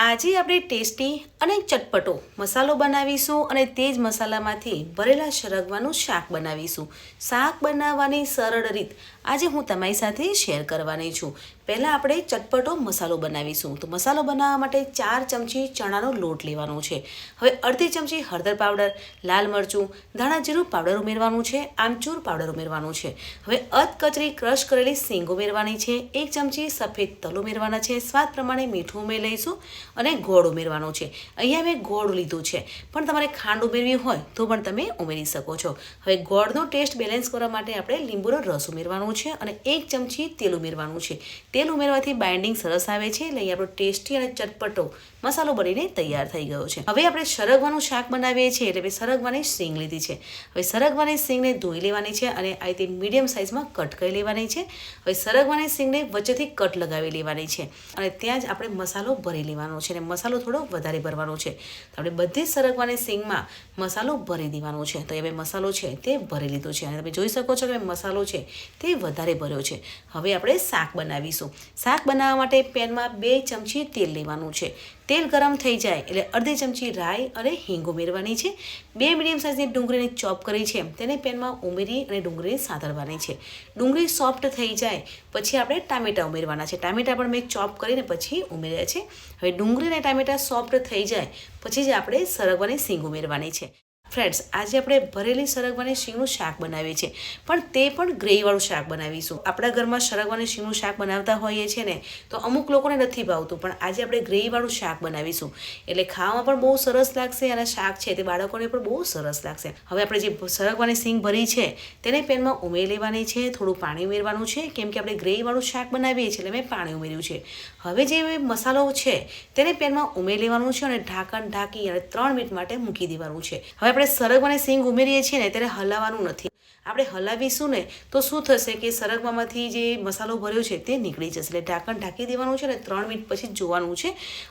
આજે આપણે ટેસ્ટી અને ચટપટો મસાલો બનાવીશું અને તે જ મસાલામાંથી ભરેલા શરગવાનું શાક બનાવીશું. શાક બનાવવાની સરળ રીત આજે હું તમારી સાથે શેર કરવાની છું. પહેલાં આપણે ચટપટો મસાલો બનાવીશું. તો મસાલો બનાવવા માટે ચાર ચમચી ચણાનો લોટ લેવાનો છે. હવે અડધી ચમચી હળદર પાવડર, લાલ મરચું, ધાણા જીરું પાવડર ઉમેરવાનું છે, આમચૂર પાવડર ઉમેરવાનું છે. હવે અધકચરી ક્રશ કરેલી સિંગ ઉમેરવાની છે, એક ચમચી સફેદ તલ ઉમેરવાના છે, સ્વાદ પ્રમાણે મીઠું ઉમેરી લઈશું અને ગોળ ઉમેરવાનો છે. અહીંયા મેં ગોળ લીધું છે, પણ તમારે ખાંડ ઉમેરવી હોય તો પણ તમે ઉમેરી શકો છો. હવે ગોળનો ટેસ્ટ બેલેન્સ કરવા માટે આપણે લીંબુનો રસ ઉમેરવાનો છે અને એક ચમચી તેલ ઉમેરવાનું છે. તેલ ઉમેરવાથી બાઇન્ડિંગ સરસ આવે છે, એટલે આપણો ટેસ્ટી અને ચટપટો મસાલો બનીને તૈયાર થઈ ગયો છે. હવે આપણે સરગવાનું શાક બનાવીએ છીએ, એટલે મેં સરગવાની સિંગ લીધી છે. હવે સરગવાની સિંગને ધોઈ લેવાની છે અને આ રીતે મીડિયમ સાઇઝમાં કટ કરી લેવાની છે. હવે સરગવાની સિંગને વચ્ચેથી કટ લગાવી લેવાની છે અને ત્યાં જ આપણે મસાલો ભરી લેવાનો છે અને મસાલો થોડો વધારે ભરવાનો છે. તો આપણે બધી સરગવાની સિંગમાં મસાલો ભરી દેવાનો છે. તો હવે મસાલો છે તે ભરી લીધો છે અને તમે જોઈ શકો છો કે મસાલો છે તે વધારે ભર્યો છે. હવે આપણે શાક બનાવીશું. શાક બનાવવા માટે પેનમાં બે ચમચી તેલ લેવાનું છે. તેલ ગરમ થઈ જાય એટલે અડધી ચમચી રાઈ અને હિંગ ઉમેરવાની છે. બે મીડિયમ સાઇઝની ડુંગળીને ચોપ કરી છે. તેને પેનમાં ઉમેરી અને ડુંગળીને સાતરવાની છે. ડુંગળી સોફ્ટ થઈ જાય પછી આપણે ટામેટાં ઉમેરવાના છે. ટામેટાં પણ મેં ચોપ કરીને પછી ઉમેર્યા છે. હવે ડુંગળી અને ટામેટાં સોફ્ટ થઈ જાય પછી જ આપણે સરગવાની સિંગ ઉમેરવાની છે. ફ્રેન્ડ્સ આજે આપણે ભરેલી સરગવાની શીંગનું શાક બનાવીએ છીએ. પણ તે પણ ગ્રેવીવાળું શાક બનાવીશું. આપણા ઘરમાં સરગવાની શીંગનું શાક બનાવતા હોઈએ છીએ ને, તો અમુક લોકોને નથી ભાવતું, પણ આજે આપણે ગ્રેવીવાળું શાક બનાવીશું. એટલે ખાવામાં પણ બહુ સરસ લાગશે અને શાક છે તે બાળકોને પણ બહુ સરસ લાગશે. હવે આપણે જે સરગવાની સિંગ ભરી છે, તેને પેનમાં ઉમેરી લેવાની છે, થોડું પાણી ઉમેરવાનું છે, કેમ કે આપણે ગ્રેવીવાળું શાક બનાવીએ છીએ એટલે મેં પાણી ઉમેર્યું છે. હવે જે મસાલો છે, તેને પેનમાં ઉમેરી લેવાનું છે અને ઢાંકણ ઢાંકી અને ત્રણ મિનિટ માટે મૂકી દેવાનું છે. હવે આપણે સરગવાની સિંગ ઉમેરીએ છીએ ને ત્યારે હલાવવાનું નથી. આપણે હલાવીશું ને તો શું થશે કે સરગવામાંથી જે મસાલો ભર્યો છે તે નીકળી જશે. એટલે ઢાંકણ ઢાંકી દેવાનું છે ને ત્રણ મિનિટ પછી જોવાનું છે.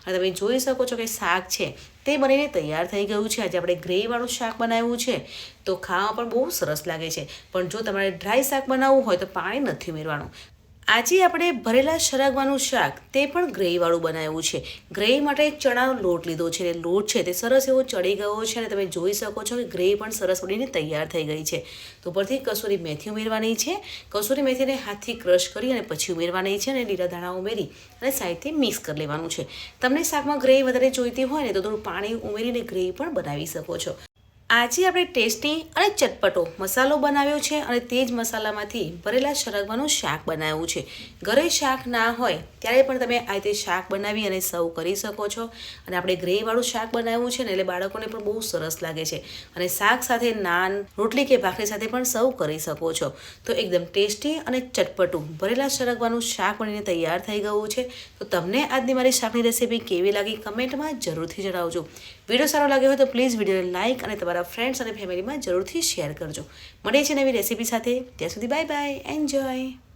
અને તમે જોઈ શકો છો કે શાક છે તે બનીને તૈયાર થઈ ગયું છે. આજે આપણે ગ્રેવીવાળું શાક બનાવ્યું છે. તો ખાવામાં પણ બહુ સરસ લાગે છે. પણ જો તમારે ડ્રાય શાક બનાવવું હોય તો પાણી નથી ઉમેરવાનું. આજે આપણે ભરેલા શરાગવાનું શાક, તે પણ ગ્રેવીવાળું બનાવ્યું છે. ગ્રેવી માટે ચણાનો લોટ લીધો છે અને લોટ છે તે સરસ એવો ચડી ગયો છે અને તમે જોઈ શકો છો કે ગ્રેવી પણ સરસ બનીને તૈયાર થઈ ગઈ છે. તો ઉપરથી કસૂરી મેથી ઉમેરવાની છે. કસૂરી મેથીને હાથથી ક્રશ કરી અને પછી ઉમેરવાની છે અને લીલા ધાણા ઉમેરી અને સાઈડથી મિક્સ કરી લેવાનું છે. તમને શાકમાં ગ્રેવી વધારે જોઈતી હોય ને તો થોડું પાણી ઉમેરીને ગ્રેવી પણ બનાવી શકો છો. આજે આપણે ટેસ્ટી અને ચટપટો મસાલો બનાવ્યો છે અને તે જ મસાલામાંથી ભરેલા શરગવાનું શાક બનાવ્યું છે. ઘરે શાક ના હોય, ત્યારે પણ તમે આ રીતે શાક બનાવી અને સર્વ કરી શકો છો. અને આપણે ગ્રેવીવાળું શાક બનાવ્યું છે ને એટલે બાળકોને પણ બહુ સરસ લાગે છે. અને શાક સાથે નાન, રોટલી કે ભાખરી સાથે પણ સર્વ કરી શકો છો. તો એકદમ ટેસ્ટી અને ચટપટું ભરેલા શરગવાનું શાક બનીને તૈયાર થઈ ગયું છે. તો તમને આજની મારી શાકની રેસીપી કેવી લાગી કમેન્ટમાં જરૂરથી જણાવજો. વીડિયો સારો લાગ્યો હોય તો પ્લીઝ વિડીયોને લાઇક અને તમારા ફ્રેન્ડ્સ અને ફેમિલીમાં જરૂરથી શેર કરજો. મળીએ છીએ નવી રેસીપી સાથે. ત્યાં સુધી બાય બાય એન્જોય